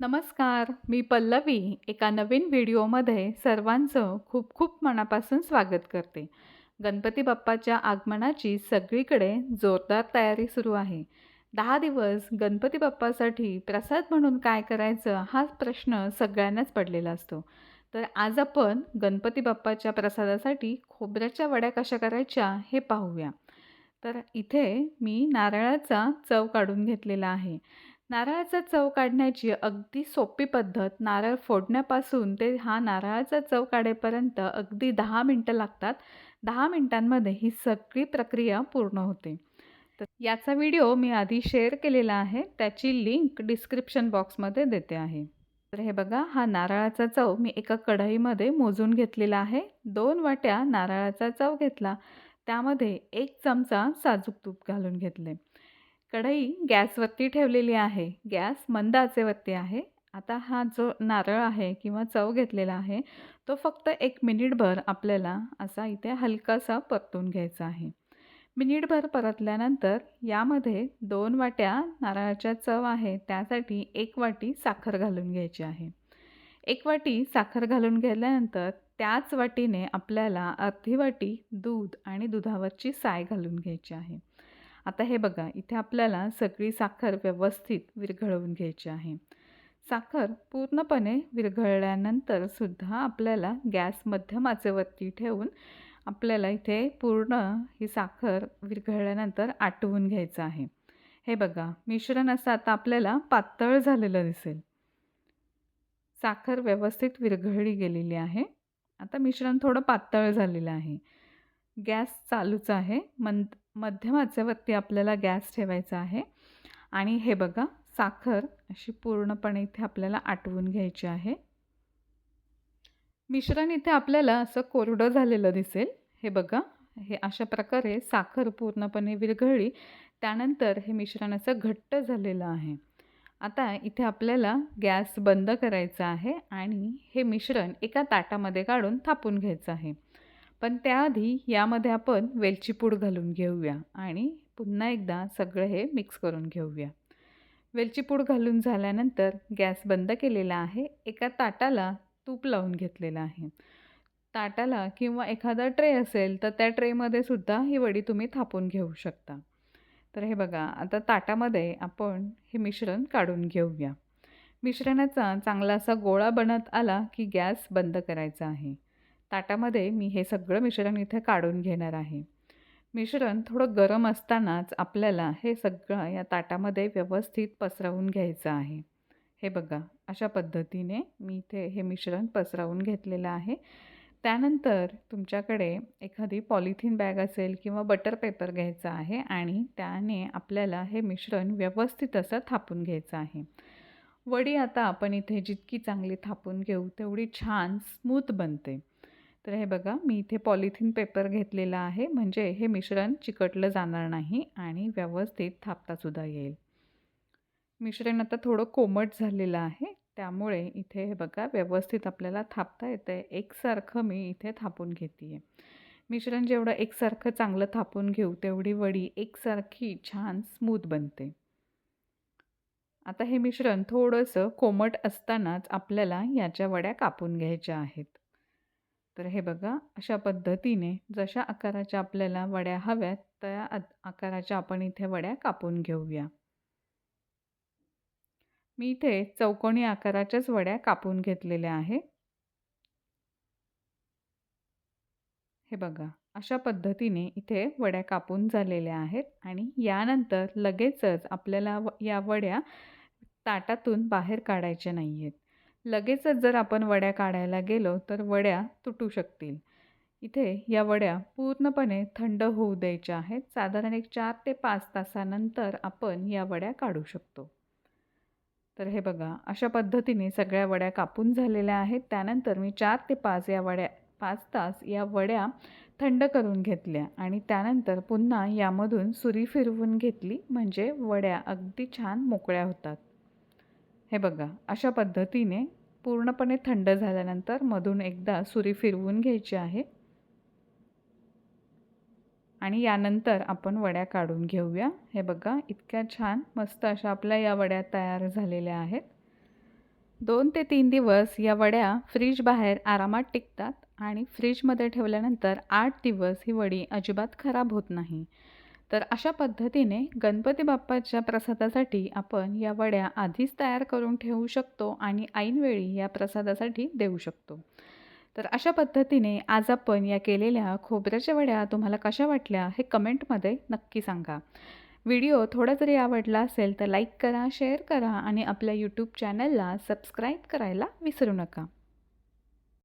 नमस्कार मी पल्लवी एका नवीन व्हिडिओमध्ये सर्वांचं खूप खूप मनापासून स्वागत करते. गणपती बाप्पाच्या आगमनाची सगळीकडे जोरदार तयारी सुरू आहे. दहा दिवस गणपती बाप्पासाठी प्रसाद म्हणून काय करायचं हा प्रश्न सगळ्यांनाच पडलेला असतो. तर आज आपण गणपती बाप्पाच्या प्रसादासाठी खोबऱ्याच्या वड्या कशा करायच्या हे पाहूया. तर इथे मी नारळाचा चव काढून घेतलेला आहे. नारळाचा चव काढण्याची अगदी सोपी पद्धत. नारळ फोडण्यापासून ते हा नारळाचा चव काढेपर्यंत अगदी दहा मिनटं लागतात. दहा मिनटांमध्ये ही सगळी प्रक्रिया पूर्ण होते. तर याचा व्हिडिओ मी आधी शेअर केलेला आहे. त्याची लिंक डिस्क्रिप्शन बॉक्समध्ये देते आहे. तर हे बघा हा नारळाचा चव मी एका कढईमध्ये मोजून घेतलेला आहे. दोन वाट्या नारळाचा चव घेतला. त्यामध्ये एक चमचा साजूक तूप घालून घेतले. कढई गॅसवरती ठेवलेली आहे. गॅस मंद आचेवरती आहे. आता हा जो नारळ आहे किंवा चव घेतलेला आहे तो फक्त एक मिनिटभर आपल्याला असा इथे हलकासा परतून घ्यायचा आहे. मिनिटभर परतल्यानंतर यामध्ये दोन वाट्या नारळाच्या चव आहे त्यासाठी एक वाटी साखर घालून घ्यायची आहे. एक वाटी साखर घालून घेतल्यानंतर त्याच वाटीने आपल्याला अर्धी वाटी दूध आणि दुधावरची साय घालून घ्यायची आहे. आता हे बघा इथे आपल्याला सगळी साखर व्यवस्थित विरघळवून घ्यायची आहे. साखर पूर्णपणे विरघळल्यानंतर सुद्धा आपल्याला गॅस मध्यम आचेवरती ठेवून आपल्याला इथे पूर्ण ही साखर विरघळल्यानंतर आटवून घ्यायचं आहे. हे बघा मिश्रण असं आता आपल्याला पातळ झालेलं दिसेल. साखर व्यवस्थित विरघळली गेलेली आहे. आता मिश्रण थोडं पातळ झालेलं आहे. गॅस चालूच आहे. मंद मध्यम आचेवरती आपल्याला गॅस ठेवायचा आहे. आणि हे बघा साखर अशी पूर्णपणे इथे आपल्याला आटवून घ्यायची आहे. मिश्रण इथे आपल्याला असं कोरडं झालेलं दिसेल. हे बघा हे अशा प्रकारे साखर पूर्णपणे विरघळली. त्यानंतर हे मिश्रण असं घट्ट झालेलं आहे. आता इथे आपल्याला गॅस बंद करायचा आहे आणि हे मिश्रण एका ताटामध्ये काढून थापून घ्यायचं आहे. पण त्याआधी यामध्ये आपण वेलची पूड घालून घेऊया आणि पुन्हा एकदा सगळं हे मिक्स करून घेऊया. वेलची पूड घालून झाल्यानंतर गॅस बंद केलेला आहे. एका ताटाला तूप लावून घेतलेलं आहे. ताटाला किंवा एखादा ट्रे असेल तर त्या ट्रेमध्ये सुद्धा ही वडी तुम्ही थापून घेऊ शकता. तर हे बघा आता ताटामध्ये आपण हे मिश्रण काढून घेऊया. मिश्रणाचा चांगला असा गोळा बनत आला की गॅस बंद करायचा आहे. ताटामध्ये मी हे सगळं मिश्रण इथे काढून घेणार आहे. मिश्रण थोडं गरम असतानाच आपल्याला हे सगळं या ताटामध्ये व्यवस्थित पसरवून घ्यायचं आहे. हे बघा अशा पद्धतीने मी इथे हे मिश्रण पसरवून घेतलेलं आहे. त्यानंतर तुमच्याकडे एखादी पॉलिथिन बॅग असेल किंवा बटर पेपर घ्यायचा आहे आणि त्याने आपल्याला हे मिश्रण व्यवस्थित असं थापून घ्यायचं आहे. वडी आता आपण इथे जितकी चांगली थापून घेऊ तेवढी छान स्मूथ बनते. तर हे बघा मी इथे पॉलिथिन पेपर घेतलेला आहे. म्हणजे हे मिश्रण चिकटलं जाणार नाही आणि व्यवस्थित थापतासुद्धा येईल. मिश्रण आता थोडं कोमट झालेलं आहे. त्यामुळे इथे हे बघा व्यवस्थित आपल्याला थापता येतं आहे एकसारखं मी इथे थापून घेते आहे मिश्रण जेवढं एकसारखं चांगलं थापून घेऊ तेवढी वडी एकसारखी छान स्मूथ बनते. आता हे मिश्रण थोडंसं कोमट असतानाच आपल्याला याच्या वड्या कापून घ्यायच्या आहेत. तर हे बघा अशा पद्धतीने जशा आकाराच्या आपल्याला वड्या हव्यात त्या आकाराच्या आपण इथे वड्या कापून घेऊया. मी इथे चौकोनी आकाराच्याच वड्या कापून घेतलेल्या आहे हे बघा अशा पद्धतीने इथे वड्या कापून झालेल्या आहेत आणि यानंतर लगेचच आपल्याला या वड्या ताटातून बाहेर काढायच्या नाही आहेत लगेचच जर आपण वड्या काढायला गेलो तर वड्या तुटू शकतील. इथे या वड्या पूर्णपणे थंड होऊ द्यायच्या आहेत. साधारण एक चार ते पाच तासानंतर आपण या वड्या काढू शकतो. तर हे बघा अशा पद्धतीने सगळ्या वड्या कापून झालेल्या आहेत. त्यानंतर मी चार ते पाच या वड्या पाच तास या वड्या थंड करून घेतल्या आणि त्यानंतर पुन्हा यामधून सुरी फिरवून घेतली. म्हणजे वड्या अगदी छान मोकळ्या होतात. हे बघा अशा पद्धतीने पूर्णपणे थंड झाल्यानंतर मधून एकदा सुरी फिरवून घ्यायची आहे. आणि यानंतर आपण वड्या काढून घेऊया. हे बघा इतक्या छान मस्त अशा आपल्या या वड्या तयार झालेल्या आहेत. दोन ते तीन दिवस या वड्या फ्रीज बाहेर आरामात टिकतात आणि फ्रीजमध्ये ठेवल्यानंतर आठ दिवस ही वडी अजिबात खराब होत नाही. तर अशा पद्धतीने गणपती बाप्पाच्या प्रसादासाठी आपण या वड्या आधीच तयार करून ठेवू शकतो आणि ऐनवेळी या प्रसादासाठी देऊ शकतो. तर अशा पद्धतीने आज आपण या केलेल्या खोबऱ्याच्या वड्या तुम्हाला कशा वाटल्या हे कमेंटमध्ये नक्की सांगा. व्हिडिओ थोडा जरी आवडला असेल तर लाईक करा शेअर करा आणि आपल्या यूट्यूब चॅनलला सबस्क्राईब करायला विसरू नका.